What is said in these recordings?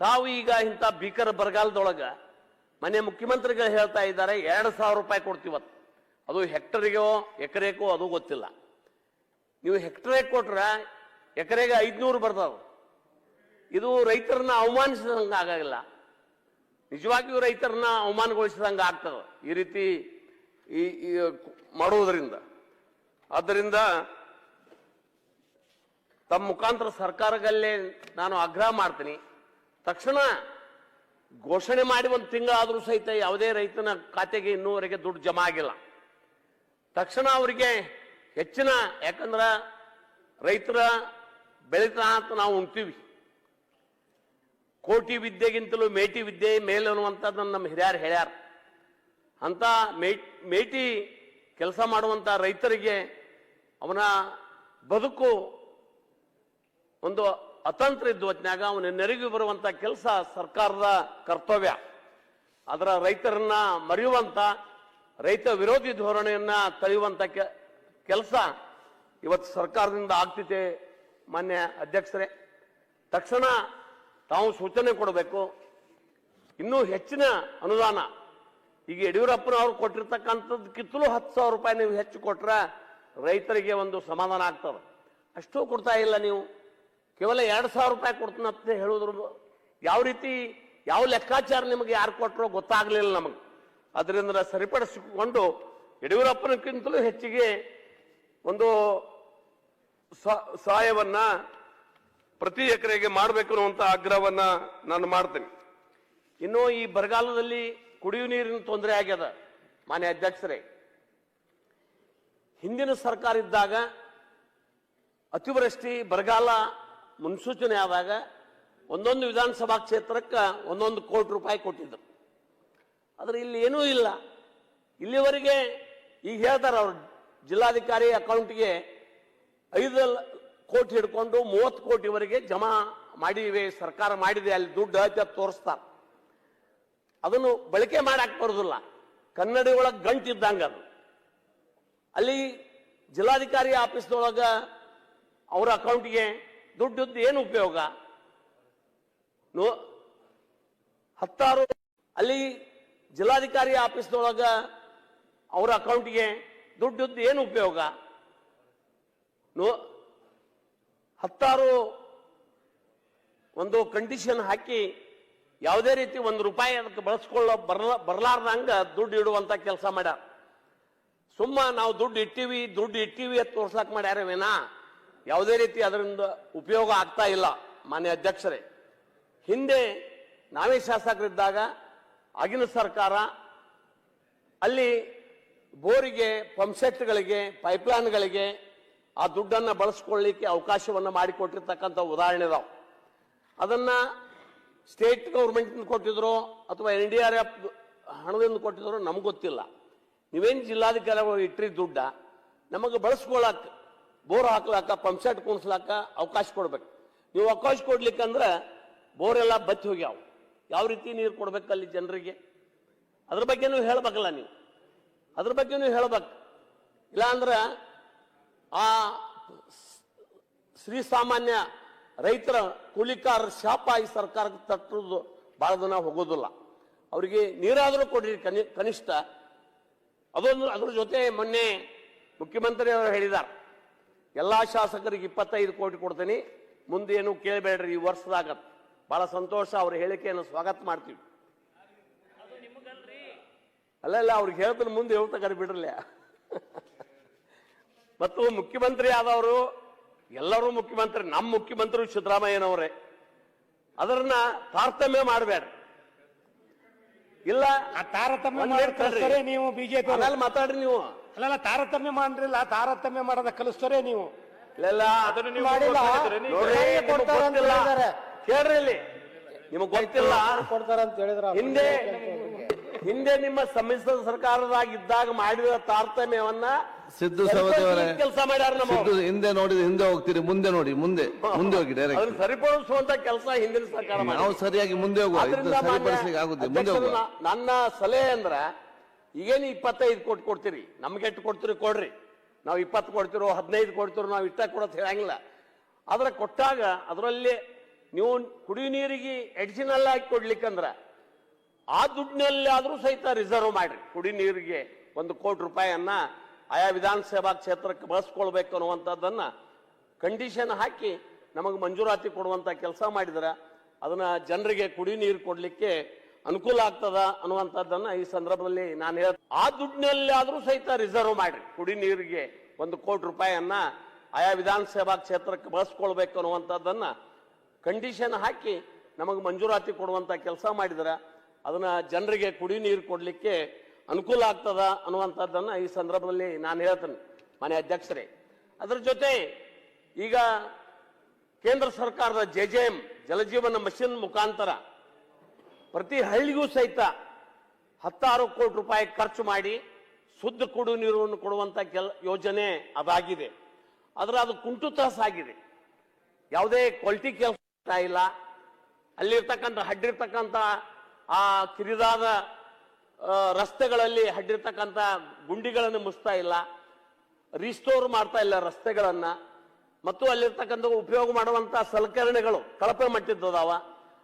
ತಾವು ಈಗ ಇಂಥ ಭೀಕರ ಬರಗಾಲದೊಳಗ ಮನೆ ಮುಖ್ಯಮಂತ್ರಿಗಳು ಹೇಳ್ತಾ ಇದ್ದಾರೆ, ಎರಡು ಸಾವಿರ ರೂಪಾಯಿ ಕೊಡ್ತೀವತ್ತು ಅದು ಹೆಕ್ಟರಿಗೋ, ಎಕರೆಗೋ, ಅದು ಗೊತ್ತಿಲ್ಲ. ನೀವು ಹೆಕ್ಟರೇಗೆ ಕೊಟ್ರೆ ಎಕರೆಗೆ ಐದ್ನೂರು ಬರ್ತಾವೆ ಇದು ರೈತರನ್ನ ಅವಮಾನಿಸಿದಂಗೆ ಆಗಾಗಿಲ್ಲ. ನಿಜವಾಗಿಯೂ ರೈತರನ್ನ ಅವಮಾನಗೊಳಿಸಿದಂಗೆ ಆಗ್ತದೆ ಈ ರೀತಿ ಈ, ಮಾಡುವುದರಿಂದ. ಆದ್ದರಿಂದ ತಮ್ಮ ಮುಖಾಂತರ ಸರ್ಕಾರಗಲ್ಲೇ ನಾನು ಆಗ್ರಹ ಮಾಡ್ತೀನಿ. ತಕ್ಷಣ ಘೋಷಣೆ ಮಾಡಿ ಒಂದು ತಿಂಗಳಾದರೂ ಸಹಿತ ಯಾವುದೇ ರೈತನ ಖಾತೆಗೆ ಇನ್ನೂವರೆಗೆ ದುಡ್ಡು ಜಮಾ ಆಗಿಲ್ಲ. ತಕ್ಷಣ ಅವರಿಗೆ ಹೆಚ್ಚಿನ, ಯಾಕಂದ್ರೆ ರೈತರ ಬೆಳೀತಾ ಅಂತ ನಾವು ಉಣ್ತೀವಿ. ಕೋಟಿ ವಿದ್ಯೆಗಿಂತಲೂ ಮೇಟಿ ವಿದ್ಯೆ ಮೇಲೆ ಅನ್ನುವಂಥದ್ದನ್ನು ನಮ್ಮ ಹಿರಿಯರು ಹೇಳ್ಯಾರ. ಅಂತ ಮೇ- ಮೇಟಿ ಕೆಲಸ ಮಾಡುವಂಥ ರೈತರಿಗೆ ಅವನ ಬದುಕು ಒಂದು ಅತಂತ್ರ ಇದ್ದು ಹೊತ್ನ್ಯಾಗ ಅವನ ನೆರಗಿ ಬರುವಂತ ಕೆಲಸ ಸರ್ಕಾರದ ಕರ್ತವ್ಯ. ಅದರ ರೈತರನ್ನ ಮರೆಯುವಂಥ ರೈತ ವಿರೋಧಿ ಧೋರಣೆಯನ್ನ ತಳೆಯುವಂತ ಕೆಲಸ ಇವತ್ತು ಸರ್ಕಾರದಿಂದ ಆಗ್ತಿದೆ ಮಾನ್ಯ ಅಧ್ಯಕ್ಷರೇ. ತಕ್ಷಣ ತಾವು ಸೂಚನೆ ಕೊಡಬೇಕು. ಇನ್ನೂ ಹೆಚ್ಚಿನ ಅನುದಾನ. ಈಗ ಯಡಿಯೂರಪ್ಪನವ್ರು ಕೊಟ್ಟಿರ್ತಕ್ಕಂಥದ್ದಕ್ಕಿಂತಲೂ ಹತ್ತು ಸಾವಿರ ರೂಪಾಯಿ ನೀವು ಹೆಚ್ಚು ಕೊಟ್ರೆ ರೈತರಿಗೆ ಒಂದು ಸಮಾಧಾನ ಆಗ್ತದೆ. ಅಷ್ಟೂ ಕೊಡ್ತಾ ಇಲ್ಲ ನೀವು. ಕೇವಲ ಎರಡು ಸಾವಿರ ರೂಪಾಯಿ ಕೊಡ್ತೀನಿ ಅಂತ ಹೇಳುದ್ರ ಯಾವ ರೀತಿ, ಯಾವ ಲೆಕ್ಕಾಚಾರ ನಿಮಗೆ ಯಾರು ಕೊಟ್ಟರೋ ಗೊತ್ತಾಗಲಿಲ್ಲ ನಮಗೆ. ಅದರಿಂದ ಸರಿಪಡಿಸಿಕೊಂಡು ಯಡಿಯೂರಪ್ಪನಕ್ಕಿಂತಲೂ ಹೆಚ್ಚಿಗೆ ಒಂದು ಸಹಾಯವನ್ನ ಪ್ರತಿ ಎಕರೆಗೆ ಮಾಡಬೇಕು ಅನ್ನುವಂಥ ಆಗ್ರಹವನ್ನು ನಾನು ಮಾಡ್ತೇನೆ. ಇನ್ನು ಈ ಬರಗಾಲದಲ್ಲಿ ಕುಡಿಯುವ ನೀರಿನ ತೊಂದರೆ ಆಗ್ಯದ, ಮಾನ್ಯ ಅಧ್ಯಕ್ಷರೇ. ಹಿಂದಿನ ಸರ್ಕಾರ ಇದ್ದಾಗ ಅತಿವೃಷ್ಟಿ, ಬರಗಾಲ ಮುನ್ಸೂಚನೆ ಆದಾಗ ಒಂದೊಂದು ವಿಧಾನಸಭಾ ಕ್ಷೇತ್ರಕ್ಕೆ ಒಂದೊಂದು ಕೋಟಿ ರೂಪಾಯಿ ಕೊಟ್ಟಿದ್ದರು ಆದರೆ ಇಲ್ಲಿ ಏನೂ ಇಲ್ಲ. ಇಲ್ಲಿವರೆಗೆ ಈಗ ಹೇಳ್ತಾರೆ ಅವರು ಜಿಲ್ಲಾಧಿಕಾರಿ ಅಕೌಂಟ್ಗೆ ಐದು ಕೋಟಿ ಹಿಡ್ಕೊಂಡು ಮೂವತ್ತು ಕೋಟಿವರೆಗೆ ಜಮಾ ಮಾಡಿವೆ, ಸರ್ಕಾರ ಮಾಡಿದೆ, ಅಲ್ಲಿ ದುಡ್ಡು ಅಂತ ತೋರಿಸ್ತಾರೆ. ಅದನ್ನು ಬಳಕೆ ಮಾಡಕ್ಕೆ ಬರೋದಿಲ್ಲ. ಕನ್ನಡಿ ಒಳಗೆ ಗಂಟಿದ್ದಂಗ ಅದು. ಅಲ್ಲಿ ಜಿಲ್ಲಾಧಿಕಾರಿ ಆಫೀಸ್ನೊಳಗೆ ಅವರ ಅಕೌಂಟ್ಗೆ ದುಡ್ಡು ಏನು ಉಪಯೋಗ? ನೋ- ಹತ್ತಾರು, ಅಲ್ಲಿ ಜಿಲ್ಲಾಧಿಕಾರಿ ಆಫೀಸ್ನೊಳಗ ಅವರ ಅಕೌಂಟ್ಗೆ ದುಡ್ಡು ಏನು ಉಪಯೋಗ? ನೋ- ಹತ್ತಾರು, ಒಂದು ಕಂಡೀಷನ್ ಹಾಕಿ ಯಾವುದೇ ರೀತಿ ಒಂದು ರೂಪಾಯಿ ಅದಕ್ಕೆ ಬಳಸ್ಕೊಳ್ಳೋ ಬರಲ, ಬರಲಾರ್ದಂಗ ದುಡ್ಡು ಇಡುವಂತ ಕೆಲಸ ಮಾಡ್ಯಾರ ಸುಮ್ಮ ನಾವು ದುಡ್ಡು ಇಟ್ಟಿವಿ ದುಡ್ಡು ಇಟ್ಟಿವಿ ಅಂತ ತೋರ್ಸಕ್ ಮಾಡ್ಯಾರವೇನಾ ಯಾವುದೇ ರೀತಿ ಅದರಿಂದ ಉಪಯೋಗ ಆಗ್ತಾ ಇಲ್ಲ ಮಾನ್ಯ ಅಧ್ಯಕ್ಷರೇ. ಹಿಂದೆ ನಾವೇ ಶಾಸಕರಿದ್ದಾಗ ಆಗಿನ ಸರ್ಕಾರ ಅಲ್ಲಿ ಬೋರಿಗೆ, ಪಂಪ್ಸೆಟ್ಗಳಿಗೆ, ಪೈಪ್ಲೈನ್ಗಳಿಗೆ ಆ ದುಡ್ಡನ್ನು ಬಳಸ್ಕೊಳ್ಳಿಕ್ಕೆ ಅವಕಾಶವನ್ನು ಮಾಡಿಕೊಟ್ಟಿರ್ತಕ್ಕಂಥ ಉದಾಹರಣೆ ಇದಾವೆ ಅದನ್ನು ಸ್ಟೇಟ್ ಗೌರ್ಮೆಂಟ್ ಕೊಟ್ಟಿದ್ರು ಅಥವಾ ಎನ್ ಡಿ ಆರ್ ಎಫ್ ಹಣದಿಂದ ಕೊಟ್ಟಿದ್ರು ನಮ್ಗೆ ಗೊತ್ತಿಲ್ಲ. ನೀವೇನು ಜಿಲ್ಲಾಧಿಕಾರಿಗಳು ಇಟ್ರಿ ದುಡ್ಡ ನಮಗೆ ಬಳಸ್ಕೊಳಕ್ ಬೋರ್ ಹಾಕ್ಲಾಕ ಪಂಪ್ಸೆಟ್ ಕುಣಿಸ್ಲಾಕ ಅವಕಾಶ ಕೊಡ್ಬೇಕು. ನೀವು ಅವಕಾಶ ಕೊಡ್ಲಿಕ್ಕಂದ್ರೆ ಬೋರ್ ಎಲ್ಲ ಬತ್ತಿ ಹೋಗ್ಯಾವ. ಯಾವ ರೀತಿ ನೀರು ಕೊಡ್ಬೇಕು ಅಲ್ಲಿ ಜನರಿಗೆ? ಅದ್ರ ನೀವು ಹೇಳ್ಬೇಕಲ್ಲ ನೀವು. ಅದ್ರ ಬಗ್ಗೆನೂ ಹೇಳ್ಬೇಕು. ಇಲ್ಲಾಂದ್ರೆ ಆ ಶ್ರೀ ಸಾಮಾನ್ಯ ರೈತರ ಕೂಲಿಕಾರ ಶಾಪ ಈ ಸರ್ಕಾರಕ್ಕೆ ತಟ್ಟುದು ಬಹಳ ದಿನ ಹೋಗೋದಿಲ್ಲ. ಅವರಿಗೆ ನೀರಾದರೂ ಕೊಡ್ರಿ ಕನಿ, ಕನಿಷ್ಠ. ಅದೊಂದು ಅದ್ರ ಜೊತೆ ಮೊನ್ನೆ ಮುಖ್ಯಮಂತ್ರಿಯವರು ಹೇಳಿದ್ದಾರೆ ಎಲ್ಲಾ ಶಾಸಕರಿಗೆ ಇಪ್ಪತ್ತೈದು ಕೋಟಿ ಕೊಡ್ತೀನಿ. ಮುಂದೇನು ಕೇಳಬೇಡ್ರಿ ಈ ವರ್ಷದಾಗ ಬಹಳ ಸಂತೋಷ ಅವ್ರ ಹೇಳಿಕೆಯನ್ನು ಸ್ವಾಗತ ಮಾಡ್ತೀವಿ. ಅಲ್ಲ ಅಲ್ಲ ಅವ್ರಿಗೆ ಹೇಳ್ತಾನೆ ಮುಂದೆ ಹೇಳ್ತಾರೆ ಬಿಡ್ರಲ್ಲ. ಮತ್ತು ಮುಖ್ಯಮಂತ್ರಿ ಆದವರು ಎಲ್ಲರೂ ಮುಖ್ಯಮಂತ್ರಿ ನಮ್ಮ ಮುಖ್ಯಮಂತ್ರಿ ಸಿದ್ದರಾಮಯ್ಯನವರೇ. ಅದನ್ನ ತಾರತಮ್ಯ ಮಾಡಬೇಡ ಇಲ್ಲ ಆ ತಾರತಮ್ಯ. ನೀವು ಬಿಜೆಪಿ ಮಾತಾಡ್ರಿ ನೀವು. ಅಲ್ಲಲ್ಲ ತಾರತಮ್ಯ ಮಾಡ್ರಿಲ್ಲ ತಾರತಮ್ಯ ಮಾಡೋದ ಕಲಿಸ್ತೋರೆ ನೀವು. ಇಲ್ಲ ಮಾಡಿಲ್ಲ. ನೋಡ್ರಿ ಯಾರಿಗೆ ನಿಮಗ್ ಕೊಡ್ತಾರೆ ಅಂತ ಗೊತ್ತಿಲ್ಲ. ಹೇಳಿದ್ದಾರೆ. ಕೇಳ್ರಿ ಇಲ್ಲಿ. ನಿಮಗ್ ಗೊತ್ತಿಲ್ಲ. ಕೊಡ್ತಾರ ಅಂತ ಹೇಳಿದ್ರ ಹಿಂದೆ ಹಿಂದೆ ನಿಮ್ಮ ಸಮ್ಮಿಶ್ರ ಸರ್ಕಾರದಾಗ ಇದ್ದಾಗ ಮಾಡಿದ ತಾರತಮ್ಯವನ್ನ ಸಿದ್ದು ಸವದಿ ಕೆಲಸ ಮಾಡ್ಯಾರ ನಮ್ಮ ಸಿದ್ದು ಹಿಂದೆ ನೋಡಿ ಹಿಂದೆ ಹೋಗ್ತೀರಿ ಮುಂದೆ ನೋಡಿ ಮುಂದೆ ಮುಂದೆ ಹೋಗಿ ಡೈರೆಕ್ಟ್ ಅದನ್ನ ಸರಿಪಡಿಸುವಂತ ಕೆಲಸ ಹಿಂದಿನ ಸರ್ಕಾರ ಮಾಡಿದೆ. ನಾವು ಸರಿಯಾಗಿ ಮುಂದೆ ಹೋಗುವ ಇದು ಆದ್ರಿಂದ ಮಾನ್ಯ ಸರಿಪಡಿಸ್ಲಿಕ್ಕೆ ಆಗುದಿಲ್ಲ ಮುಂದೆ ಅಧ್ಯಕ್ಷರು, ಹೋಗುವ. ನನ್ನ ಸಲಹೆ ಅಂದ್ರ ಈಗೇನು ಇಪ್ಪತ್ತೈದು ಕೋಟಿ ಕೊಡ್ತೀರಿ? ನಮ್ಗೆ ಎಷ್ಟು ಕೊಡ್ತೀರಿ ಕೊಡ್ರಿ. ನಾವು ಇಪ್ಪತ್ತು ಕೊಡ್ತಿರೋ, ಹದಿನೈದು ಕೊಡ್ತಿರೋ, ನಾವು ಇಷ್ಟ ಕೊಡೋದು ಹೇಳಂಗಿಲ್ಲ. ಆದ್ರೆ ಕೊಟ್ಟಾಗ ಅದರಲ್ಲಿ ನೀವು ಕುಡಿಯೋ ನೀರಿಗೆ ಎಡಿಷನಲ್ ಆಗಿ ಕೊಡ್ಲಿಕ್ಕಂದ್ರೆ ಆ ದುಡ್ಡಿನಲ್ಲಿ ಆದ್ರೂ ಸಹಿತ ರಿಸರ್ವ್ ಮಾಡ್ರಿ. ಕುಡಿ ನೀರಿಗೆ ಒಂದು ಕೋಟಿ ರೂಪಾಯಿಯನ್ನ ಆಯಾ ವಿಧಾನಸಭಾ ಕ್ಷೇತ್ರಕ್ಕೆ ಬಳಸ್ಕೊಳ್ಬೇಕು ಅನ್ನುವಂಥದ್ದನ್ನು ಕಂಡೀಷನ್ ಹಾಕಿ ನಮಗೆ ಮಂಜೂರಾತಿ ಕೊಡುವಂತ ಕೆಲಸ ಮಾಡಿದ್ರ ಅದನ್ನ ಜನರಿಗೆ ಕುಡಿ ನೀರು ಕೊಡ್ಲಿಕ್ಕೆ ಅನುಕೂಲ ಆಗ್ತದ ಅನ್ನುವಂಥದ್ದನ್ನ ಈ ಸಂದರ್ಭದಲ್ಲಿ ನಾನು ಹೇಳ ಆ ದುಡ್ಡಿನಲ್ಲಿ ಆದರೂ ಸಹಿತ ರಿಸರ್ವ್ ಮಾಡ್ರಿ. ಕುಡಿ ನೀರಿಗೆ ಒಂದು ಕೋಟಿ ರೂಪಾಯಿಯನ್ನ ಆಯಾ ವಿಧಾನಸಭಾ ಕ್ಷೇತ್ರಕ್ಕೆ ಬಳಸ್ಕೊಳ್ಬೇಕು ಅನ್ನುವಂಥದ್ದನ್ನ ಕಂಡೀಷನ್ ಹಾಕಿ ನಮಗೆ ಮಂಜೂರಾತಿ ಕೊಡುವಂತ ಕೆಲಸ ಮಾಡಿದ್ರೆ. ಅದನ್ನ ಜನರಿಗೆ ಕುಡಿ ನೀರು ಕೊಡ್ಲಿಕ್ಕೆ ಅನುಕೂಲ ಆಗ್ತದ ಅನ್ನುವಂಥದ್ದನ್ನು ಈ ಸಂದರ್ಭದಲ್ಲಿ ನಾನು ಹೇಳ್ತೇನೆ ಮನೆ ಅಧ್ಯಕ್ಷರೇ. ಅದರ ಜೊತೆ ಈಗ ಕೇಂದ್ರ ಸರ್ಕಾರದ J J M Jal Jeevan mission ಮುಖಾಂತರ ಪ್ರತಿ ಹಳ್ಳಿಗೂ ಸಹಿತ ಹತ್ತಾರು ಕೋಟಿ ರೂಪಾಯಿ ಖರ್ಚು ಮಾಡಿ ಶುದ್ಧ ಕುಡಿಯುವ ನೀರನ್ನು ಕೊಡುವಂತ ಕೆಲ ಯೋಜನೆ ಅದಾಗಿದೆ. ಆದ್ರೆ ಅದು ಕುಂಟುತ ಸಾಗಿದೆ ಯಾವುದೇ ಕ್ವಾಲಿಟಿ ಕೆಲಸ ಇಲ್ಲ. ಅಲ್ಲಿರ್ತಕ್ಕಂಥ, ಹಡ್ಡಿರ್ತಕ್ಕಂಥ, ಆ ಕಿರಿದಾದ ರಸ್ತೆಗಳಲ್ಲಿ ಹಡ್ಡಿರ್ತಕ್ಕಂಥ ಗುಂಡಿಗಳನ್ನು ಮುಚ್ತಾ ಇಲ್ಲ. ರಿಸ್ಟೋರ್ ಮಾಡ್ತಾ ಇಲ್ಲ ರಸ್ತೆಗಳನ್ನು. ಮತ್ತು ಅಲ್ಲಿರ್ತಕ್ಕಂಥ ಉಪಯೋಗ ಮಾಡುವಂಥ ಸಲಕರಣೆಗಳು ಕಳಪೆ ಮಟ್ಟಿದ್ದದಾವ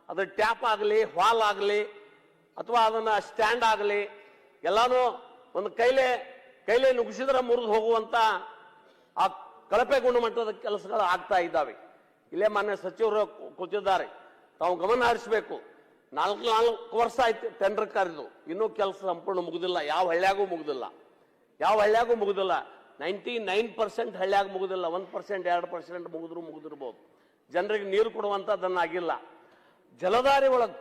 ಅದು ಟ್ಯಾಪ್ ಆಗಲಿ ಹಾಲ್ ಆಗಲಿ, ಅಥವಾ ಅದನ್ನು ಸ್ಟ್ಯಾಂಡ್ ಆಗಲಿ, ಎಲ್ಲಾನು ಒಂದು ಕೈಲೇ ಕೈಲೇ ನುಗ್ಗಿಸಿದ್ರೆ ಮುರಿದು ಹೋಗುವಂತ ಆ ಕಳಪೆ ಗುಣಮಟ್ಟದ ಕೆಲಸಗಳು ಆಗ್ತಾ ಇದ್ದಾವೆ. ಇಲ್ಲೇ ಮಾನ್ಯ ಸಚಿವರು ಕೂತಿದ್ದಾರೆ. ತಾವು ಗಮನ ಹರಿಸಬೇಕು. ನಾಲ್ಕು ನಾಲ್ಕು ವರ್ಷ ಆಯ್ತು ಟೆಂಡರ್ ಕರೆದು. ಇನ್ನೂ ಕೆಲಸ ಸಂಪೂರ್ಣ ಮುಗುದಿಲ್ಲ. ಯಾವ ಹಳ್ಳಿಯಾಗೂ ಮುಗುದಿಲ್ಲ. ಯಾವ ಹಳ್ಳಿಯಾಗೂ ಮುಗುದಿಲ್ಲ. ನೈಂಟಿ ನೈನ್ ಪರ್ಸೆಂಟ್ ಹಳ್ಳಿಯಾಗ ಮುಗುದಿಲ್ಲ. ಒಂದು ಪರ್ಸೆಂಟ್ ಎರಡು ಪರ್ಸೆಂಟ್ ಮುಗಿದ್ರು ಮುಗಿದಿರ್ಬೋದು. ಜನರಿಗೆ ನೀರು ಕೊಡುವಂಥದ್ದನ್ನಾಗಿಲ್ಲ ಜಲಧಾರೆ ಒಳಗೆ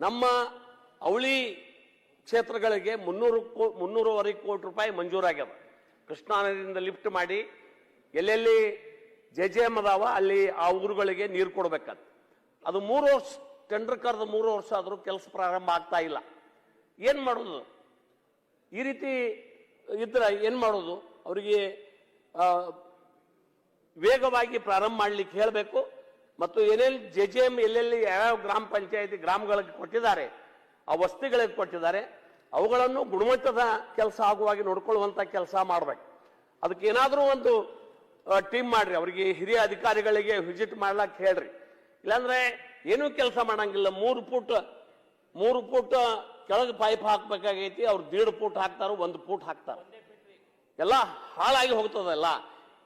ನಮ್ಮ ಅವಳಿ ಕ್ಷೇತ್ರಗಳಿಗೆ ಮುನ್ನೂರು ಕೋ, ಮುನ್ನೂರುವರೆ ಕೋಟಿ ರೂಪಾಯಿ ಮಂಜೂರಾಗ್ಯದ ಕೃಷ್ಣಾ ನದಿಯಿಂದ ಲಿಫ್ಟ್ ಮಾಡಿ ಎಲ್ಲೆಲ್ಲಿ ಜೆ ಜೆ ಎಂ ಅದಾವ ಅಲ್ಲಿ ಆ ಊರುಗಳಿಗೆ ನೀರು ಕೊಡ್ಬೇಕಂತ. ಅದು ಮೂರು ವರ್ಷ ಟೆಂಡರ್ ಕರೆದು ಮೂರು ವರ್ಷ ಆದರೂ ಕೆಲಸ ಪ್ರಾರಂಭ ಆಗ್ತಾ ಇಲ್ಲ. ಏನು ಮಾಡೋದು? ಈ ರೀತಿ ಇದ್ರೆ ಏನು ಮಾಡೋದು? ಅವರಿಗೆ ವೇಗವಾಗಿ ಪ್ರಾರಂಭ ಮಾಡಲಿಕ್ಕೆ ಹೇಳಬೇಕು. ಮತ್ತು ಏನೇನು ಜೆ ಜೆ ಎಂ ಎಲ್ಲೆಲ್ಲಿ ಯಾವ್ಯಾವ ಗ್ರಾಮ ಪಂಚಾಯತಿ ಗ್ರಾಮಗಳಿಗೆ ಕೊಟ್ಟಿದ್ದಾರೆ, ಆ ವಸ್ತಿಗಳಿಗೆ ಕೊಟ್ಟಿದ್ದಾರೆ, ಅವುಗಳನ್ನು ಗುಣಮಟ್ಟದ ಕೆಲಸ ಆಗುವಾಗಿ ನೋಡ್ಕೊಳ್ಳುವಂಥ ಕೆಲಸ ಮಾಡಬೇಕು. ಅದಕ್ಕೆ ಏನಾದರೂ ಒಂದು ಟೀಮ್ ಮಾಡ್ರಿ, ಅವರಿಗೆ ಹಿರಿಯ ಅಧಿಕಾರಿಗಳಿಗೆ ವಿಸಿಟ್ ಮಾಡ್ಲಾಕ್ ಹೇಳ್ರಿ. ಇಲ್ಲಾಂದ್ರೆ ಏನೂ ಕೆಲಸ ಮಾಡಂಗಿಲ್ಲ, ಮೂರು ಫೂಟ್ ಮೂರು ಫೂಟ್ ಕೆಳಗೆ ಪೈಪ್ ಹಾಕ್ಬೇಕಾಗೈತಿ, ಅವ್ರು ದೀಡ್ ಫೂಟ್ ಹಾಕ್ತಾರೋ, ಒಂದು ಫೂಟ್ ಹಾಕ್ತಾರ. ಎಲ್ಲ ಹಾಳಾಗಿ ಹೋಗ್ತದಲ್ಲ.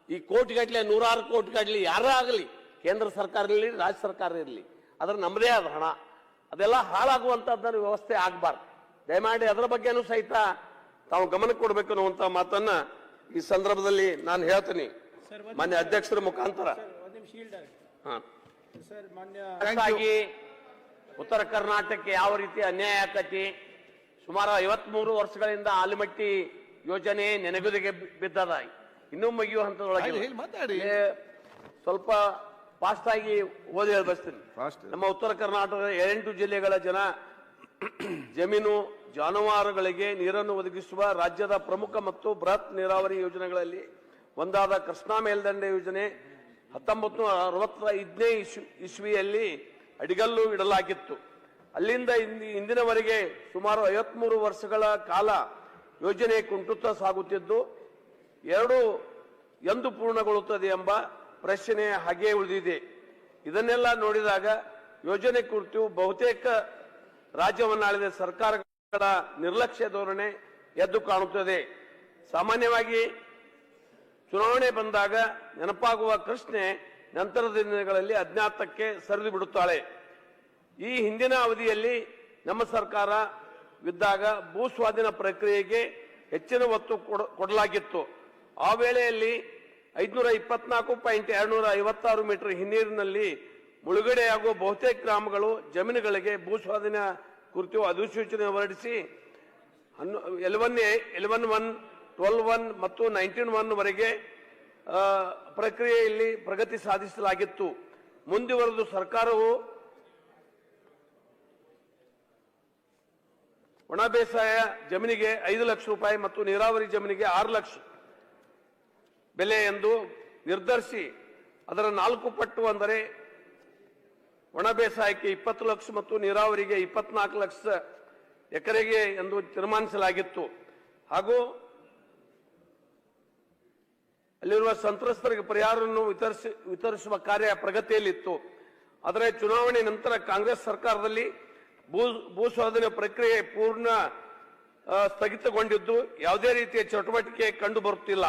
ಈ ಕೋಟಿಗಟ್ಲೆ ನೂರಾರು ಕೋಟಿಗಟ್ಲೆ ಯಾರೇ ಆಗಲಿ ಕೇಂದ್ರ ಸರ್ಕಾರ ಇರಲಿ ರಾಜ್ಯ ಸರ್ಕಾರ ಇರಲಿ ಅದರ ನಮ್ಮದೇ ಆದ ಹಣ. ಅದೆಲ್ಲ ಹಾಳಾಗುವಂಥದ್ದನ್ನು ವ್ಯವಸ್ಥೆ ಆಗಬಾರ್ದು. ದಯಮಾಡಿ ಅದರ ಬಗ್ಗೆನೂ ಸಹಿತ ತಾವು ಗಮನ ಕೊಡಬೇಕು ಅನ್ನುವಂಥ ಮಾತನ್ನು ಈ ಸಂದರ್ಭದಲ್ಲಿ ನಾನು ಹೇಳ್ತೀನಿ. ಮಾನ್ಯ ಅಧ್ಯಕ್ಷರ ಮುಖಾಂತರ. ಒಂದ್ ನಿಮಿಷ ಈಲ್ಡ್ ಆಗಿ. ಸರ್ ಮಾನ್ಯ ಹಾಗಾಗಿ ಉತ್ತರ ಕರ್ನಾಟಕಕ್ಕೆ ಯಾವ ರೀತಿ ಅನ್ಯಾಯ ಆಕತಿ ಸುಮಾರು ಐವತ್ಮೂರು ವರ್ಷಗಳಿಂದ ಆಲಮಟ್ಟಿ ಯೋಜನೆ ನೆನಗುದಿಗೆ ಬಿದ್ದದ ಇನ್ನೂ ಮುಗಿಯುವ ಹಂತದೊಳಗೆ ಮಾತಾಡಿ. ಸ್ವಲ್ಪ ಫಾಸ್ಟ್ ಆಗಿ ಓದಿ ಹೇಳ್ಬಸ್ತೀನಿ ಫಾಸ್ಟ್ ನಮ್ಮ ಉತ್ತರ ಕರ್ನಾಟಕದ ಏಳೆಂಟು ಜಿಲ್ಲೆಗಳ ಜನ ಜಮೀನು ಜಾನುವಾರುಗಳಿಗೆ ನೀರನ್ನು ಒದಗಿಸುವ ರಾಜ್ಯದ ಪ್ರಮುಖ ಮತ್ತು ಬೃಹತ್ ನೀರಾವರಿ ಯೋಜನೆಗಳಲ್ಲಿ ಒಂದಾದ ಕೃಷ್ಣಾ ಮೇಲ್ದಂಡೆ ಯೋಜನೆ ಹತ್ತೊಂಬತ್ತು ನೂರ ಅರವತ್ತರ ಐದನೇ ಇಸ್ವಿ ಇಸ್ವಿಯಲ್ಲಿ ಅಡಿಗಲ್ಲು ಇಡಲಾಗಿತ್ತು. ಅಲ್ಲಿಂದ ಇಂದಿ- ಇಂದಿನವರೆಗೆ ಸುಮಾರು ಐವತ್ಮೂರು ವರ್ಷಗಳ ಕಾಲ ಯೋಜನೆ ಕುಂಟುತ್ತಾ ಸಾಗುತ್ತಿದ್ದು ಎರಡು ಎಂದು ಪೂರ್ಣಗೊಳ್ಳುತ್ತದೆ ಎಂಬ ಪ್ರಶ್ನೆ ಹಾಗೇ ಉಳಿದಿದೆ. ಇದನ್ನೆಲ್ಲ ನೋಡಿದಾಗ ಯೋಜನೆ ಕುರಿತು ಬಹುತೇಕ ರಾಜ್ಯವನ್ನಾಳಿದ ಸರ್ಕಾರಗಳ ನಿರ್ಲಕ್ಷ್ಯ ಧೋರಣೆ ಎದ್ದು ಕಾಣುತ್ತದೆ. ಸಾಮಾನ್ಯವಾಗಿ ಚುನಾವಣೆ ಬಂದಾಗ ನೆನಪಾಗುವ ಕೃಷ್ಣೆ ನಂತರದ ದಿನಗಳಲ್ಲಿ ಅಜ್ಞಾತಕ್ಕೆ ಸರಿದು ಬಿಡುತ್ತಾಳೆ. ಈ ಹಿಂದಿನ ಅವಧಿಯಲ್ಲಿ ನಮ್ಮ ಸರ್ಕಾರ ವಿದ್ದಾಗ ಭೂ ಸ್ವಾಧೀನ ಪ್ರಕ್ರಿಯೆಗೆ ಹೆಚ್ಚಿನ ಒತ್ತು ಕೊಡಲಾಗಿತ್ತು. ಆ ವೇಳೆಯಲ್ಲಿ ಐದುನೂರ ಇಪ್ಪತ್ನಾಲ್ಕು ಪಾಯಿಂಟ್ ಎರಡ್ನೂರ ಐವತ್ತಾರು ಮೀಟರ್ ಹಿನ್ನೀರಿನಲ್ಲಿ ಮುಳುಗಡೆಯಾಗುವ ಬಹುತೇಕ ಗ್ರಾಮಗಳು ಜಮೀನುಗಳಿಗೆ ಭೂ ಸ್ವಾಧೀನ ಕುರಿತು ಅಧಿಸೂಚನೆ ಹೊರಡಿಸಿ eleven eleven one twelve one ಮತ್ತು ನೈನ್ಟೀನ್ ಒನ್ ವರೆಗೆ ಆ, ಪ್ರಕ್ರಿಯೆಯಲ್ಲಿ ಪ್ರಗತಿ ಸಾಧಿಸಲಾಗಿತ್ತು. ಮುಂದುವರೆದು ಸರ್ಕಾರವು ಒಣ ಬೇಸಾಯ ಜಮೀನಿಗೆ ಐದು ಲಕ್ಷ ರೂಪಾಯಿ ಮತ್ತು ನೀರಾವರಿ ಜಮೀನಿಗೆ ಆರು ಲಕ್ಷ ಬೆಲೆ ಎಂದು ನಿರ್ಧರಿಸಿ ಅದರ ನಾಲ್ಕು ಪಟ್ಟು ಅಂದರೆ ಒಣ ಬೇಸಾಯಕ್ಕೆ ಇಪ್ಪತ್ತು ಲಕ್ಷ ಮತ್ತು ನೀರಾವರಿಗೆ ಇಪ್ಪತ್ನಾಲ್ಕು ಲಕ್ಷ ಎಕರೆಗೆ ಎಂದು ತೀರ್ಮಾನಿಸಲಾಗಿತ್ತು. ಹಾಗೂ ಅಲ್ಲಿರುವ ಸಂತ್ರಸ್ತರಿಗೆ ಪರಿಹಾರವನ್ನು ವಿತರಿಸಿ, ವಿತರಿಸುವ ಕಾರ್ಯ ಪ್ರಗತಿಯಲ್ಲಿತ್ತು. ಆದರೆ ಚುನಾವಣೆ ನಂತರ ಕಾಂಗ್ರೆಸ್ ಸರ್ಕಾರದಲ್ಲಿ ಭೂ ಭೂ ಪ್ರಕ್ರಿಯೆ ಪೂರ್ಣ ಸ್ಥಗಿತಗೊಂಡಿದ್ದು ಯಾವುದೇ ರೀತಿಯ ಚಟುವಟಿಕೆ ಕಂಡು ಬರುತ್ತಿಲ್ಲ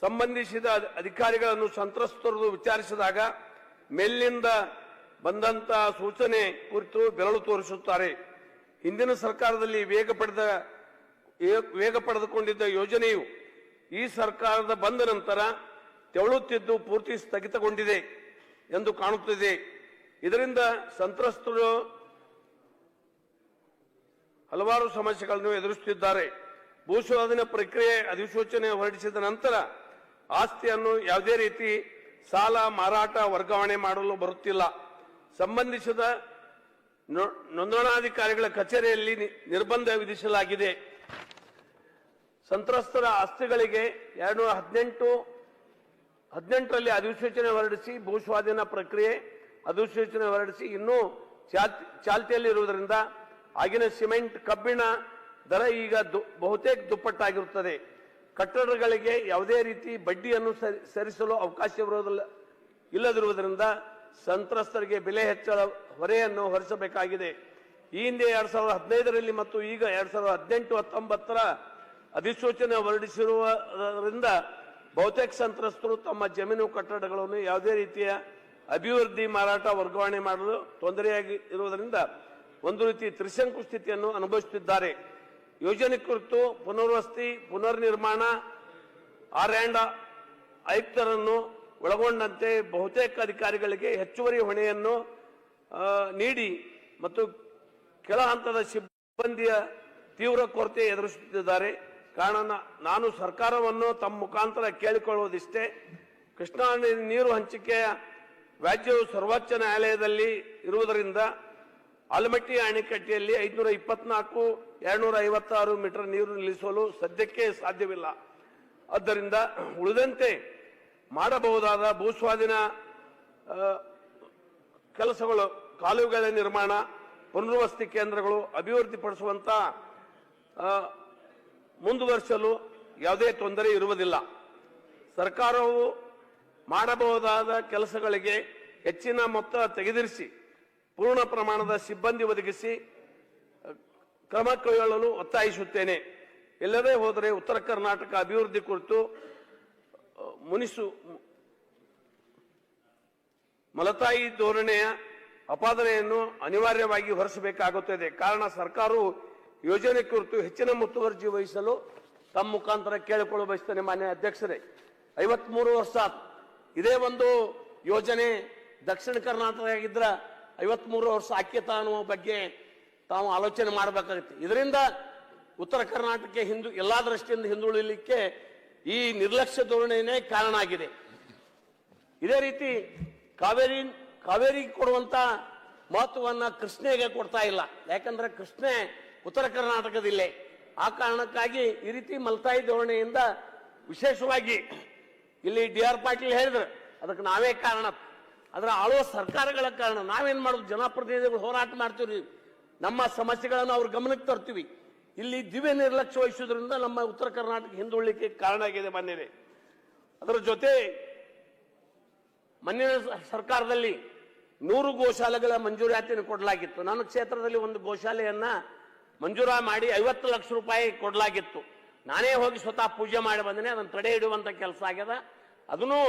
ಸಂಬಂಧಿಸಿದ ಅಧಿ- ಅಧಿಕಾರಿಗಳನ್ನು ಸಂತ್ರಸ್ತರು ವಿಚಾರಿಸಿದಾಗ ಮೇಲಿನಿಂದ ಬಂದಂತ ಸೂಚನೆ ಕುರಿತು ಬೆರಳು ತೋರಿಸುತ್ತಾರೆ. ಹಿಂದಿನ ಸರ್ಕಾರದಲ್ಲಿ ವೇಗ ಪಡೆದ ವೇಗ ಪಡೆದುಕೊಂಡಿದ್ದ ಯೋಜನೆಯು ಈ ಸರ್ಕಾರದ ಬಂದ ನಂತರ ತೆವಳುತ್ತಿದ್ದು ಪೂರ್ತಿ ಸ್ಥಗಿತಗೊಂಡಿದೆ ಎಂದು ಕಾಣುತ್ತಿದೆ. ಇದರಿಂದ ಸಂತ್ರಸ್ತರು ಹಲವಾರು ಸಮಸ್ಯೆಗಳನ್ನು ಎದುರಿಸುತ್ತಿದ್ದಾರೆ. ಭೂಸ್ವಾಧೀನ ಪ್ರಕ್ರಿಯೆ ಅಧಿಸೂಚನೆ ಹೊರಡಿಸಿದ ನಂತರ ಆಸ್ತಿಯನ್ನು ಯಾವುದೇ ರೀತಿ ಸಾಲ, ಮಾರಾಟ, ವರ್ಗಾವಣೆ ಮಾಡಲು ಬರುತ್ತಿಲ್ಲ. ಸಂಬಂಧಿಸಿದ ನೋಂದಣಾಧಿಕಾರಿಗಳ ಕಚೇರಿಯಲ್ಲಿ ನಿರ್ಬಂಧ ವಿಧಿಸಲಾಗಿದೆ. ಸಂತ್ರಸ್ತರ ಆಸ್ತಿಗಳಿಗೆ ಎರಡು ಹದಿನೆಂಟು, ಹದಿನೆಂಟರಲ್ಲಿ ಅಧಿಸೂಚನೆ ಹೊರಡಿಸಿ ಭೂಸ್ವಾಧೀನ ಪ್ರಕ್ರಿಯೆ ಅಧಿಸೂಚನೆ ಹೊರಡಿಸಿ ಇನ್ನೂ ಚಾಲ್- ಚಾಲ್ತಿಯಲ್ಲಿರುವುದರಿಂದ ಆಗಿನ ಸಿಮೆಂಟ್ ಕಬ್ಬಿಣ ದರ ಈಗ ಬಹುತೇಕ ದುಪ್ಪಟ್ಟಾಗಿರುತ್ತದೆ. ಕಟ್ಟಡಗಳಿಗೆ ಯಾವುದೇ ರೀತಿ ಬಡ್ಡಿಯನ್ನು ಸರಿಸಲು ಅವಕಾಶವಿರುವುದಿಲ್ಲ ಇಲ್ಲದಿರುವುದರಿಂದ ಸಂತ್ರಸ್ತರಿಗೆ ಬೆಲೆ ಹೆಚ್ಚಳ ಹೊರೆಯನ್ನು ಹೊರಿಸಬೇಕಾಗಿದೆ. ಈ ಹಿಂದೆ ಎರಡ್ ಸಾವಿರದ ಹದಿನೈದರಲ್ಲಿ ಮತ್ತು ಈಗ ಎರಡ್ ಸಾವಿರದ ಹದಿನೆಂಟು, ಹತ್ತೊಂಬತ್ತರ ಅಧಿಸೂಚನೆ ಹೊರಡಿಸಿರುವುದರಿಂದ ಬಹುತೇಕ ಸಂತ್ರಸ್ತರು ತಮ್ಮ ಜಮೀನು ಕಟ್ಟಡಗಳನ್ನು ಯಾವುದೇ ರೀತಿಯ ಅಭಿವೃದ್ಧಿ ಮಾರಾಟ ವರ್ಗಾವಣೆ ಮಾಡಲು ತೊಂದರೆಯಾಗಿ ಇರುವುದರಿಂದ ಒಂದು ರೀತಿ ತ್ರಿಶಂಕು ಸ್ಥಿತಿಯನ್ನು ಅನುಭವಿಸುತ್ತಿದ್ದಾರೆ. ಯೋಜನೆ ಕುರಿತು ಪುನರ್ವಸತಿ ಪುನರ್ ನಿರ್ಮಾಣ ಆರ್ ಆ್ಯಂಡ್ ಆಯುಕ್ತರನ್ನು ಒಳಗೊಂಡಂತೆ ಬಹುತೇಕ ಅಧಿಕಾರಿಗಳಿಗೆ ಹೆಚ್ಚುವರಿ ಹೊಣೆಯನ್ನು ನೀಡಿ ಮತ್ತು ಕೆಳ ಹಂತದ ಸಿಬ್ಬಂದಿಯ ತೀವ್ರ ಕೊರತೆ ಎದುರಿಸುತ್ತಿದ್ದಾರೆ. ಕಾರಣ ನಾನು ಸರ್ಕಾರವನ್ನು ತಮ್ಮ ಮುಖಾಂತರ ಕೇಳಿಕೊಳ್ಳುವುದಿಷ್ಟೇ. ಕೃಷ್ಣಾ ನೀರು ಹಂಚಿಕೆಯ ವ್ಯಾಜ್ಯವು ಸರ್ವೋಚ್ಚ ನ್ಯಾಯಾಲಯದಲ್ಲಿ ಇರುವುದರಿಂದ ಆಲಮಟ್ಟಿ ಅಣೆಕಟ್ಟೆಯಲ್ಲಿ ಐದುನೂರ ಇಪ್ಪತ್ನಾಲ್ಕು ಎರಡ್ನೂರ ಐವತ್ತಾರು ಮೀಟರ್ ನೀರು ನಿಲ್ಲಿಸಲು ಸದ್ಯಕ್ಕೆ ಸಾಧ್ಯವಿಲ್ಲ. ಆದ್ದರಿಂದ ಉಳಿದಂತೆ ಮಾಡಬಹುದಾದ ಭೂಸ್ವಾಧೀನ ಕೆಲಸಗಳು ಕಾಲುವೆಗಳ ನಿರ್ಮಾಣ ಪುನರ್ವಸತಿ ಕೇಂದ್ರಗಳು ಅಭಿವೃದ್ಧಿಪಡಿಸುವಂತ ಆ, ಮುಂದುವರಿಸಲು ಯಾವುದೇ ತೊಂದರೆ ಇರುವುದಿಲ್ಲ. ಸರ್ಕಾರವು ಮಾಡಬಹುದಾದ ಕೆಲಸಗಳಿಗೆ ಹೆಚ್ಚಿನ ಮೊತ್ತ ತೆಗೆದಿರಿಸಿ ಪೂರ್ಣ ಪ್ರಮಾಣದ ಸಿಬ್ಬಂದಿ ಒದಗಿಸಿ ಕ್ರಮ ಕೈಗೊಳ್ಳಲು ಒತ್ತಾಯಿಸುತ್ತೇನೆ. ಎಲ್ಲದೇ ಹೋದರೆ ಉತ್ತರ ಕರ್ನಾಟಕ ಅಭಿವೃದ್ಧಿ ಕುರಿತು ಮುನಿಸು, ಮಲತಾಯಿ ಧೋರಣೆಯ ಅಪಾದನೆಯನ್ನು ಅನಿವಾರ್ಯವಾಗಿ ಹೊರಿಸಬೇಕಾಗುತ್ತದೆ. ಕಾರಣ ಸರ್ಕಾರವು ಯೋಜನೆ ಕುರಿತು ಹೆಚ್ಚಿನ ಮುತುವರ್ಜಿ ವಹಿಸಲು ತಮ್ಮ ಮುಖಾಂತರ ಕೇಳಿಕೊಳ್ಳ ಬಯಸ್ತೇನೆ ಮಾನ್ಯ ಅಧ್ಯಕ್ಷರೇ. ಐವತ್ಮೂರು ವರ್ಷ. ಇದೇ ಒಂದು ಯೋಜನೆ ದಕ್ಷಿಣ ಕರ್ನಾಟಕ ಆಗಿದ್ರ ಐವತ್ಮೂರು ವರ್ಷ ಆಕ್ಯತ ಅನ್ನುವ ಬಗ್ಗೆ ತಾವು ಆಲೋಚನೆ ಮಾಡಬೇಕಾಗುತ್ತೆ. ಇದರಿಂದ ಉತ್ತರ ಕರ್ನಾಟಕ ಹಿಂದು, ಎಲ್ಲ ದೃಷ್ಟಿಯಿಂದ ಹಿಂದುಳಿಲಿಕ್ಕೆ ಈ ನಿರ್ಲಕ್ಷ್ಯ ಧೋರಣೆಯೇ ಕಾರಣ ಆಗಿದೆ. ಇದೇ ರೀತಿ ಕಾವೇರಿ ಕಾವೇರಿ ಕೊಡುವಂತ ಮಹತ್ವವನ್ನ ಕೃಷ್ಣೆಗೆ ಕೊಡ್ತಾ ಇಲ್ಲ. ಯಾಕಂದ್ರೆ ಕೃಷ್ಣೆ ಉತ್ತರ ಕರ್ನಾಟಕದಿಲ್ಲೇ. ಆ ಕಾರಣಕ್ಕಾಗಿ ಈ ರೀತಿ ಮಲ್ತಾಯಿ ಧೋರಣೆಯಿಂದ ವಿಶೇಷವಾಗಿ ಇಲ್ಲಿ ಡಿ ಆರ್ ಪಾಟೀಲ್ ಹೇಳಿದ್ರು. ಅದಕ್ಕೆ ನಾವೇ ಕಾರಣ. ಅದರ ಆಳುವ ಸರ್ಕಾರಗಳ ಕಾರಣ ನಾವೇನ್ ಮಾಡೋದು? ಜನಪ್ರತಿನಿಧಿಗಳು ಹೋರಾಟ ಮಾಡ್ತೀವಿ ನಮ್ಮ ಸಮಸ್ಯೆಗಳನ್ನು ಅವ್ರ ಗಮನಕ್ಕೆ ತರ್ತೀವಿ. ಇಲ್ಲಿ ದಿವ್ಯ ನಿರ್ಲಕ್ಷ್ಯ ವಹಿಸೋದ್ರಿಂದ ನಮ್ಮ ಉತ್ತರ ಕರ್ನಾಟಕ ಹಿಂದುಳಿಕೆ ಕಾರಣ ಆಗಿದೆ ಮಾನ್ಯರೇ ಅದರ ಜೊತೆ ಮನ್ನಿನ ಸರ್ಕಾರದಲ್ಲಿ ನೂರು ಗೋಶಾಲೆಗಳ ಮಂಜೂರಾತಿಯನ್ನು ಕೊಡಲಾಗಿತ್ತು. ನನ್ನ ಕ್ಷೇತ್ರದಲ್ಲಿ ಒಂದು ಗೋಶಾಲೆಯನ್ನ ಮಂಜೂರ ಮಾಡಿ ಐವತ್ತು ಲಕ್ಷ ರೂಪಾಯಿ ಕೊಡಲಾಗಿತ್ತು. ನಾನೇ ಹೋಗಿ ಸ್ವತಃ ಪೂಜೆ ಮಾಡಿ ಬಂದೇನೆ, ಅದನ್ನು ತಡೆ ಹಿಡುವಂತ ಕೆಲಸ ಆಗ್ಯದ. ಅದನ್ನು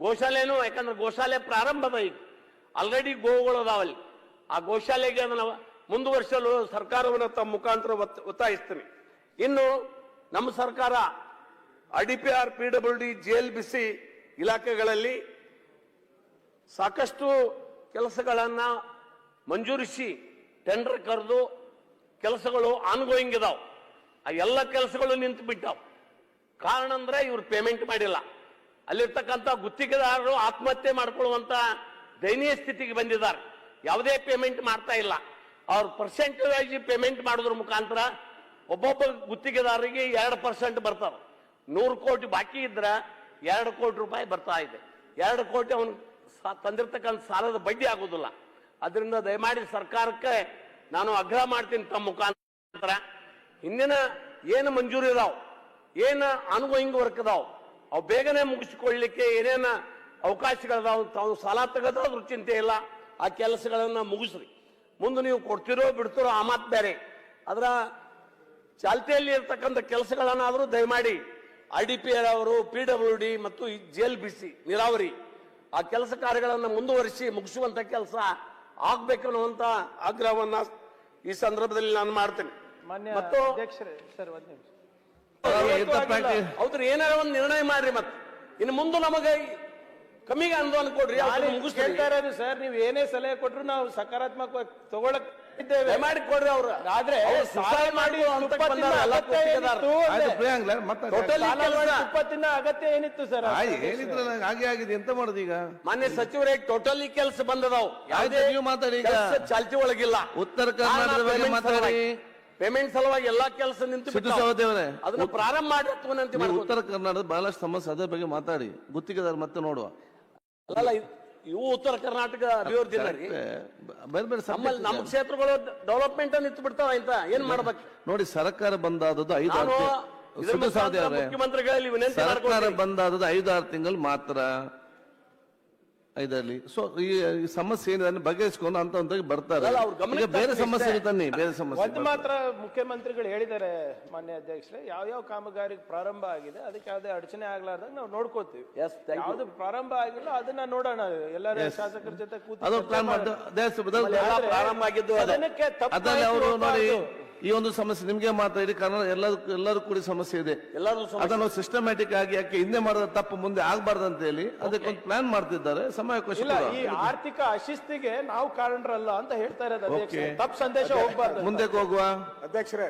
ಗೋಶಾಲೆನೂ, ಯಾಕಂದ್ರೆ ಗೋಶಾಲೆ ಪ್ರಾರಂಭದ ಈಗ ಆಲ್ರೆಡಿ ಗೋವುಗಳು ಅದಾವಲ್ಲಿ. ಆ ಗೋಶಾಲೆಗೆ ಅದನ್ನ ಮುಂದುವರಿಸಲು ಸರ್ಕಾರವನ್ನು ತಮ್ಮ ಮುಖಾಂತರ ಒತ್ತ- ಒತ್ತಾಯಿಸ್ತೀನಿ. ಇನ್ನು ನಮ್ಮ ಸರ್ಕಾರ IDPR P W D, G L B C ಇಲಾಖೆಗಳಲ್ಲಿ ಸಾಕಷ್ಟು ಕೆಲಸಗಳನ್ನು ಮಂಜೂರಿಸಿ, ಟೆಂಡರ್ ಕರೆದು ಕೆಲಸಗಳು ಆನ್ಗೋಯಿಂಗ್ ಇದಾವೆ. ಆ ಎಲ್ಲ ಕೆಲಸಗಳು ನಿಂತು ಬಿಟ್ಟಾವ್ ಕಾರಣ ಅಂದರೆ ಇವ್ರು ಪೇಮೆಂಟ್ ಮಾಡಿಲ್ಲ. ಅಲ್ಲಿರ್ತಕ್ಕಂಥ ಗುತ್ತಿಗೆದಾರರು ಆತ್ಮಹತ್ಯೆ ಮಾಡ್ಕೊಳ್ಳುವಂತ ದಯನೀಯ ಸ್ಥಿತಿಗೆ ಬಂದಿದ್ದಾರೆ. ಯಾವುದೇ ಪೇಮೆಂಟ್ ಮಾಡ್ತಾ ಇಲ್ಲ. ಅವ್ರ ಪರ್ಸೆಂಟ್ ವೈಸ್ ಪೇಮೆಂಟ್ ಮಾಡೋದ್ರ ಮುಖಾಂತರ ಒಬ್ಬೊಬ್ಬ ಗುತ್ತಿಗೆದಾರರಿಗೆ ಎರಡು ಪರ್ಸೆಂಟ್ ಬರ್ತಾರೆ ನೂರು ಕೋಟಿ ಬಾಕಿ ಇದ್ರೆ ಎರಡು ಕೋಟಿ ರೂಪಾಯಿ ಬರ್ತಾ ಇದೆ. ಎರಡು ಕೋಟಿ ಅವನು ತಂದಿರ್ತಕ್ಕಂಥ ಸಾಲದ ಬಡ್ಡಿ ಆಗೋದಿಲ್ಲ. ಅದರಿಂದ ದಯಮಾಡಿ ಸರ್ಕಾರಕ್ಕೆ ನಾನು ಆಗ್ರಹ ಮಾಡ್ತೀನಿ ತಮ್ಮ ಮುಖಾಂತರ. ಹಿಂದಿನ ಏನು ಮಂಜೂರಿ ಇದಾವೆ? ಏನು ಅನ್ಗೋಯಿಂಗ್ ವರ್ಕ್ ಅದಾವ್ ಅವು ಬೇಗನೆ ಮುಗಿಸಿಕೊಳ್ಳಿಕ್ಕೆ ಏನೇನ ಅವಕಾಶಗಳದಾವ ತಾವು ಸಾಲ ತೆಗೆದಾದ್ರೂ ಚಿಂತೆ ಇಲ್ಲ. ಆ ಕೆಲಸಗಳನ್ನ ಮುಗಿಸ್ರಿ. ಮುಂದೆ ನೀವು ಕೊಡ್ತಿರೋ ಬಿಡ್ತಿರೋ ಆ ಮಾತು ಬೇರೆ. ಅದರ ಚಾಲ್ತಿಯಲ್ಲಿ ಇರತಕ್ಕಂಥ ಕೆಲಸಗಳನ್ನಾದರೂ ದಯಮಾಡಿ ಐ ಡಿ ಪಿ ಅವರು ಪಿ ಡಬ್ಲ್ಯೂ ಡಿ ಮತ್ತು ಈ ಎಲ್ ಬಿ ಸಿ ನೀರಾವರಿ ಆ ಕೆಲಸ ಕಾರ್ಯಗಳನ್ನು ಮುಂದುವರಿಸಿ ಮುಗಿಸುವಂಥ ಕೆಲಸ ಆಗ್ಬೇಕನ್ನುವಂತ ಆಗ್ರಹವನ್ನು ಈ ಸಂದರ್ಭದಲ್ಲಿ ನಾನು ಮಾಡ್ತೇನೆ. ಮತ್ತು ಸರ್ ಹೌದ್ರಿ ಏನಾರ ಒಂದು ನಿರ್ಣಯ ಮಾಡ್ರಿ ಮತ್ತೆ. ಇನ್ನು ಮುಂದೆ ನಮಗೆ ಕಮ್ಮಿಗೆ ಅನುದಾನ ಕೊಡ್ರಿ ಕೇಳ್ತಾ ಇರೋದು ಸರ್ ನೀವು ಏನೇ ಸಲಹೆ ಕೊಟ್ರು ನಾವು ಸಕಾರಾತ್ಮಕ ತಗೊಳಕ್ ಇದ್ದೇವೆ. ಮಾಡಿ ಕೊಡ್ರಿ ಅವ್ರ. ಆದ್ರೆ ಅವ್ರು ಸಾಲ ಮಾಡಿ ಎಲ್ಲ ಅಗತ್ಯ. ಏನಿತ್ತು ಸರ್? ಏನಿದ್ರು ಹಾಗೆ ಆಗಿದೆ ಎಂತ ಮಾಡೋದು ಈಗ? ಮಾನ್ಯ ಸಚಿವರೇ ಟೋಟಲಿ ಕೆಲಸ ಬಂದದಾವ್. ಯಾವ್ದೇ ನೀವು ಮಾತಾಡಿ ಈಗ. ಕೆಲಸ ಚಾಲ್ತಿ ಒಳಗಿಲ್ಲ. ಉತ್ತರ ಕರ್ನಾಟಕದ ಬಗ್ಗೆ ಮಾತಾಡಿ. ಪೇಮೆಂಟ್ ಸಲುವಾಗಿ ಎಲ್ಲಾ ಕೆಲಸ ನಿಂತು ಸಿದ್ದು ಬಿಟ್ಟಾವ್. ಸವದಿ ಅದನ್ನ ಪ್ರಾರಂಭ ಮಾಡಿ ಅಥವಾ ವಿನಂತಿ ನೀವು ಮಾಡ್ಬೋದು ಉತ್ತರ ಕರ್ನಾಟಕದ ಬಹಳಷ್ಟು ಸಮಸ್ಯೆ ಅದರ ಬಗ್ಗೆ ಮಾತಾಡಿ ಗುತ್ತಿಗೆದಾರ ಮತ್ತೆ ನೋಡುವ ಅಲ್ಲ ಇವ್- ಇವು ಉತ್ತರ ಕರ್ನಾಟಕ ಅಭಿವೃದ್ಧಿ ಇಲ್ಲ ರೀ ಬೇರೆ ಬೇರೆ ನಮ್ಮಲ್ಲಿ subject ನಮ್ಮ ಇದೆ. ಕ್ಷೇತ್ರಗಳು ಡೆವಲಪ್ಮೆಂಟ್ ನಿಂತು ಬಿಡ್ತಾವ ಅಂತ ಏನ್ ಮಾಡ್ಬೇಕು ನೋಡಿ ಸರ್ಕಾರ ಬಂದಾದದ್ದು ಐದು ನಾನು ಆರು ಇದ್ರ ಸಿದ್ದು ಸವದಿ ಮುಖಾಂತರ ಅವರೇ ಮುಖ್ಯಮಂತ್ರಿಗಳಲ್ಲಿ ವಿನಂತಿ ಸರ್ಕಾರ. ಬಂದಾದದ್ದು ಐದಾರು ತಿಂಗಳು ಮಾತ್ರ ಇದರಲ್ಲಿ ಸೊ ಈ ಈ ಸಮಸ್ಯೆ ಏನಿದೆ ಅದನ್ನ ಬಗೆಹರಿಸ್ಕೊಂಡು ಅಂತ ಹಂತಕ್ಕೆ ಬರ್ತಾರೆ ಅಲ್ಲ, ಅವ್ರ ಗಮನಕ್ಕೆ ಈಗ ಬೇರೆ ಸಮಸ್ಯೆ. ತನ್ನಿ ಬೇರೆ ಸಮಸ್ಯೆ ಒಂದು ಮಾತ್ರ ಮುಖ್ಯಮಂತ್ರಿಗಳು ಹೇಳಿದ್ದಾರೆ ಮಾನ್ಯ ಅಧ್ಯಕ್ಷರೇ ಯಾವ ಯಾವ ಕಾಮಗಾರಿ ಪ್ರಾರಂಭ ಆಗಿದೆ ಅದಕ್ಕೆ ಯಾವುದೇ ಅಡಚಣೆ ಆಗ್ಲಾರ್ದ ನಾವು ನೋಡ್ಕೋತೀವಿ Yes, thank you. ಯಾವ್ದು ಪ್ರಾರಂಭ ಆಗಿಲ್ಲ ಅದನ್ನ ನೋಡೋಣ ಎಲ್ಲರ ಶಾಸಕರ ಜೊತೆ ಕೂತು ಅದು ಚರ್ಚೆ ಪ್ಲಾನ್ ಮಾಡೋಣ. ಎಲ್ಲ ಪ್ರಾರಂಭ ಆಗಿದ್ದು ಅದೇ. ಸದನಕ್ಕೆ ತಪ್ಪು ಅದರಲ್ಲಿ ಮಾಹಿತಿ ಅವರು ನೋಡಿ ಹೋಗ್ಬಾರ್ದು. ಈ ಒಂದು ಸಮಸ್ಯೆ ನಿಮ್ಗೆ ಇದೆ ಕಾರಣ ಎಲ್ಲರೂ ಎಲ್ಲರೂ ಕೂಡಿ ಸಮಸ್ಯೆ ಇದೆ ಎಲ್ಲರೂ. ಅದನ್ನು ಸಿಸ್ಟಮ್ಯಾಟಿಕ್ ಆಗಿ ಯಾಕೆ ಹಿಂದೆ ಮಾಡಿದ ತಪ್ಪು ಮುಂದೆ ಆಗ್ಬಾರ್ದು ಅಂತ ಹೇಳಿ ಅದಕ್ಕೊಂದು ಪ್ಲಾನ್ ಮಾಡ್ತಿದ್ದಾರೆ ಇಲ್ಲ ಕೊಡುವ. ಈ ಆರ್ಥಿಕ ಅಶಿಸ್ತಿಗೆ ನಾವು ಕಾರಣರಲ್ಲ ಅಂತ ಹೇಳ್ತಾ ಇರೋದು ಅಧ್ಯಕ್ಷ Okay. ತಪ್ಪು ಸಂದೇಶ ಹೋಗ್ಬಾರ್ದು ಮುಂದಕ್ಕೆ ಹೋಗುವ. ಅಧ್ಯಕ್ಷರೇ.